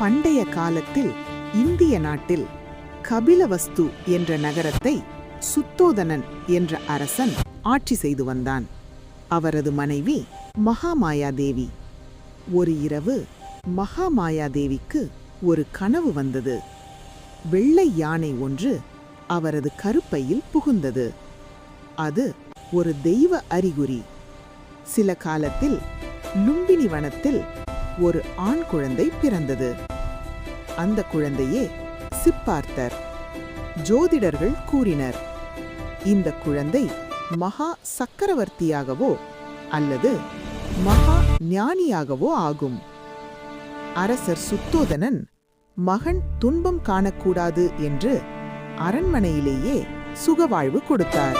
பண்டைய காலத்தில் இந்திய நாட்டில் கபிலவஸ்து என்ற நகரத்தை சுத்தோதனன் என்ற அரசன் ஆட்சி செய்து வந்தான். அவரது மனைவி மகாமாயாதேவி. ஒரு இரவு மகாமாயாதேவிக்கு ஒரு கனவு வந்தது. வெள்ளை யானை ஒன்று அவரது கருப்பையில் புகுந்தது. அது ஒரு தெய்வ அறிகுறி. சில காலத்தில் லும்பினி வனத்தில் ஒரு ஆண் குழந்தை பிறந்தது. அந்த குழந்தையே சிப்பார்த்தர். ஜோதிடர்கள் கூறினர் இந்த குழந்தை மகா சக்கரவர்த்தியாகவோ அல்லது மகா ஞானியாகவோ ஆகும். அரசர் சுத்தோதனன் மகன் துன்பம் காணக்கூடாது என்று அரண்மனையிலேயே சுகவாழ்வு கொடுத்தார்.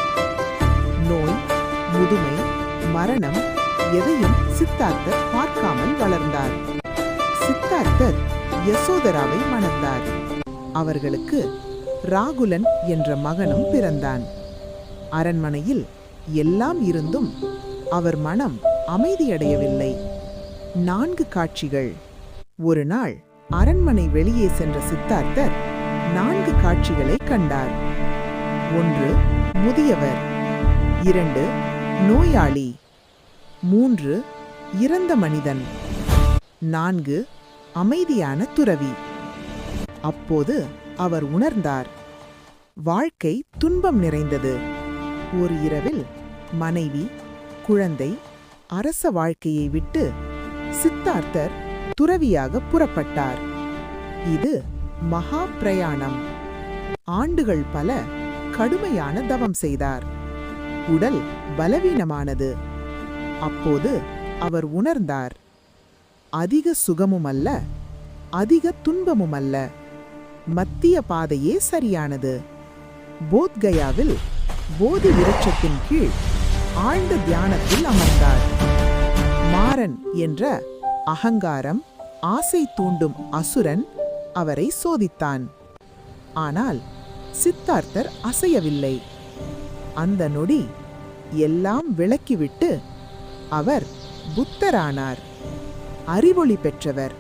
நோய் முதுமை மரணம் எதையும் சித்தார்த்தர் பார்க்காமல் வளர்ந்தார். சித்தார்த்தர் யசோதராவை மணந்தார். அவர்களுக்கு ராகுலன் என்ற மகனும் பிறந்தான். அரண்மனையில் எல்லாம் இருந்தும் அவர் மனம் அமைதியடையவில்லை. நான்கு காட்சிகள். ஒரு நாள் அரண்மனை வெளியே சென்ற சித்தார்த்தர் நான்கு காட்சிகளை கண்டார். ஒன்று முதியவர். இரண்டு நோயாளி. மூன்று இறந்த மனிதன். நான்கு அமைதியான துறவி. அப்போது அவர் உணர்ந்தார். வாழ்க்கை துன்பம் நிறைந்தது. ஒரு இரவில் மனைவி குழந்தை அரச வாழ்க்கையை விட்டு சித்தார்த்தர் துறவியாக புறப்பட்டார். இது மகா பிரயாணம். ஆண்டுகள் பல கடுமையான தவம் செய்தார். உடல் பலவீனமானது. அப்போது அவர் உணர்ந்தார். அதிக சுகமும் அல்ல அதிக துன்பமும் அல்ல மத்திய பாதையே சரியானது. போத்கயாவில் போதி விருட்சத்தின் கீழ் ஆழ்ந்த தியானத்தில் அமர்ந்தார். மாறன் என்ற அகங்காரம் ஆசை தூண்டும் அசுரன் அவரை சோதித்தான். ஆனால் சித்தார்த்தர் அசையவில்லை. அந்த நொடி எல்லாம் விளக்கிவிட்டு அவர் புத்தரானார். அறிவொளி பெற்றவர்.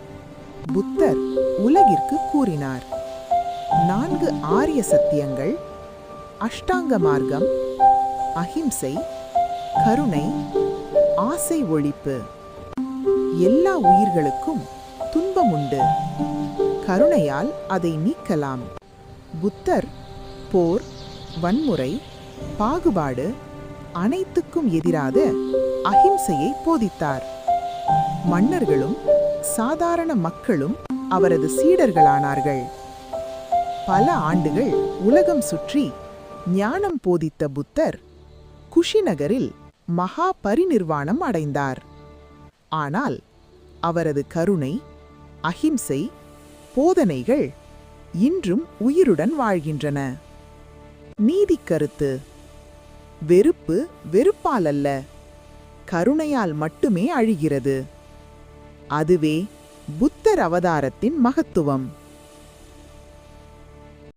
புத்தர் உலகிற்கு கூறினார். நான்கு ஆரிய சத்தியங்கள் அஷ்டாங்க மார்க்கம் அஹிம்சை கருணை ஆசை ஒழிப்பு. எல்லா உயிர்களுக்கும் துன்பம் உண்டு. கருணையால் அதை நீக்கலாம். புத்தர் போர் வன்முறை பாகுபாடு அனைத்துக்கும் எதிராக அஹிம்சையை போதித்தார். மன்னர்களும் சாதாரண மக்களும் அவரது சீடர்களானார்கள். பல ஆண்டுகள் உலகம் சுற்றி ஞானம் போதித்த புத்தர் குஷிநகரில் மகா பரிநிர்வாணம் அடைந்தார். ஆனால் அவரது கருணை அஹிம்சை போதனைகள் இன்றும் உயிருடன் வாழ்கின்றன. நீதிக் கருத்து வெறுப்பு வெறுப்பால் அல்ல கருணையால் மட்டுமே அழிகிறது. அதுவே புத்தர் அவதாரத்தின் மகத்துவம்.